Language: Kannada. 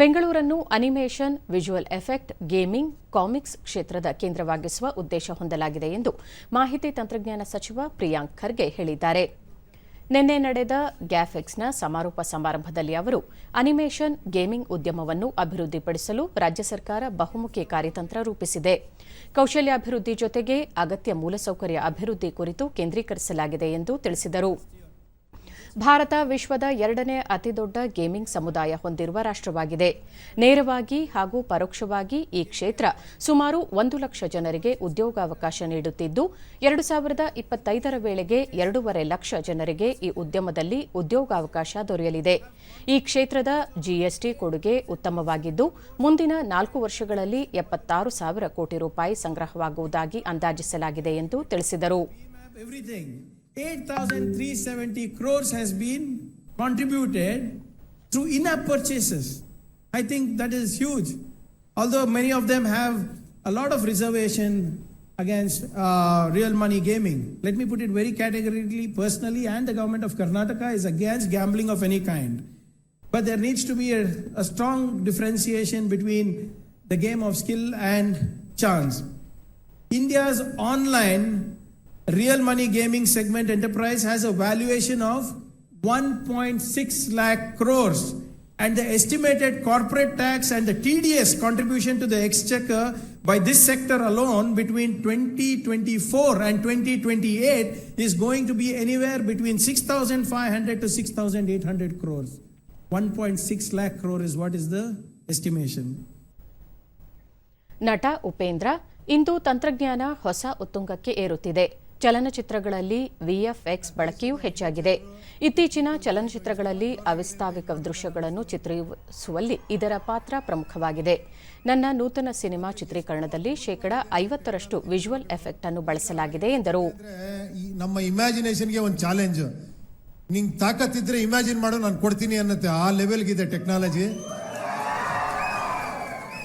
ಬೆಂಗಳೂರನ್ನು animation, visual effect, gaming, comics ಕ್ಷೇತ್ರದ ಕೇಂದ್ರವಾಗಿಸುವ ಉದ್ದೇಶ ಹೊಂದಲಾಗಿದೆ ಎಂದು ಮಾಹಿತಿ ತಂತ್ರಜ್ಞಾನ ಸಚಿವ ಪ್ರಿಯಾಂಕ್ ಖರ್ಗೆ ಹೇಳಿದ್ದಾರೆ. ನಿನ್ನೆ ನಡೆದ ಗ್ಯಾಫೆಕ್ಸ್ನ ಸಮಾರೋಪ ಸಮಾರಂಭದಲ್ಲಿ ಅವರು ಅನಿಮೇಷನ್, ಗೇಮಿಂಗ್ ಉದ್ಯಮವನ್ನು ಅಭಿವೃದ್ಧಿಪಡಿಸಲು ರಾಜ್ಯ ಸರ್ಕಾರ ಬಹುಮುಖಿ ಕಾರ್ಯತಂತ್ರ ರೂಪಿಸಿದೆ. ಕೌಶಲ್ಯಾಭಿವೃದ್ಧಿ ಜೊತೆಗೆ ಅಗತ್ಯ ಮೂಲಸೌಕರ್ಯ ಅಭಿವೃದ್ಧಿ ಕುರಿತು ಕೇಂದ್ರೀಕರಿಸಲಾಗಿದೆ ಎಂದು ತಿಳಿಸಿದರು. ಭಾರತ ವಿಶ್ವದ ಎರಡನೇ ಅತಿದೊಡ್ಡ ಗೇಮಿಂಗ್ ಸಮುದಾಯ ಹೊಂದಿರುವ ರಾಷ್ಟವಾಗಿದೆ ನೇರವಾಗಿ ಹಾಗೂ ಪರೋಕ್ಷವಾಗಿ ಈ ಕ್ಷೇತ್ರ ಸುಮಾರು ಒಂದು ಲಕ್ಷ ಜನರಿಗೆ ಉದ್ಯೋಗಾವಕಾಶ ನೀಡುತ್ತಿದ್ದು, ಎರಡು ಸಾವಿರದ ಇಪ್ಪತ್ತೈದರ ವೇಳೆಗೆ ಎರಡೂವರೆ ಲಕ್ಷ ಜನರಿಗೆ ಈ ಉದ್ಯಮದಲ್ಲಿ ಉದ್ಯೋಗಾವಕಾಶ ದೊರೆಯಲಿದೆ. ಈ ಕ್ಷೇತ್ರದ ಜಿಎಸ್ಟಿ ಕೊಡುಗೆ ಉತ್ತಮವಾಗಿದ್ದು, ಮುಂದಿನ ನಾಲ್ಕು ವರ್ಷಗಳಲ್ಲಿ ಎಪ್ಪತ್ತಾರು ಸಾವಿರ ಕೋಟಿ ರೂಪಾಯಿ ಸಂಗ್ರಹವಾಗುವುದಾಗಿ ಅಂದಾಜಿಸಲಾಗಿದೆ ಎಂದು ತಿಳಿಸಿದರು. 8,370 crores has been contributed through in-app purchases. I think that is huge. Although many of them have a lot of reservation against uh, real money gaming. Let me put it very categorically, personally, and the government of Karnataka is against gambling of any kind. But there needs to be a, a strong differentiation between the game of skill and chance. India's online real money gaming segment enterprise has a valuation of 1.6 lakh crores and the estimated corporate tax and the TDS contribution to the exchequer by this sector alone between 2024 and 2028 is going to be anywhere between 6,500 to 6,800 crores. 1.6 lakh crore is what is the estimation. ನಟ ಉಪೇಂದ್ರ ಇಂದು ತಂತ್ರಜ್ಞಾನ ಹೊಸ ಉತ್ತುಂಗಕ್ಕೆ ಏರುತ್ತಿದೆ ಚಲನಚಿತ್ರಗಳಲ್ಲಿ ವಿಎಫ್ಎಕ್ಸ್ ಬಳಕೆಯೂ ಹೆಚ್ಚಾಗಿದೆ. ಇತ್ತೀಚಿನ ಚಲನಚಿತ್ರಗಳಲ್ಲಿ ಅವಿಸ್ತಾವಿಕ ದೃಶ್ಯಗಳನ್ನು ಚಿತ್ರಿಸುವಲ್ಲಿ ಇದರ ಪಾತ್ರ ಪ್ರಮುಖವಾಗಿದೆ. ನನ್ನ ನೂತನ ಸಿನಿಮಾ ಚಿತ್ರೀಕರಣದಲ್ಲಿ ಶೇಕಡ ಐವತ್ತರಷ್ಟು ವಿಜುವಲ್ ಎಫೆಕ್ಟ್ ಅನ್ನು ಬಳಸಲಾಗಿದೆ ಎಂದರು. ನಮ್ಮ ಇಮ್ಯಾಜಿನೇಷನ್ಗೆ ಒಂದು ಚಾಲೆಂಜ್. ನಿಂಗೆ ತಾಕತ್ತಿದ್ರೆ ಇಮ್ಯಾಜಿನ್ ಮಾಡೋ, ನಾನು ಕೊಡ್ತೀನಿ ಅನ್ನತ್ತೆ. ಆ ಲೆವೆಲ್ಗಿದೆ ಟೆಕ್ನಾಲಜಿ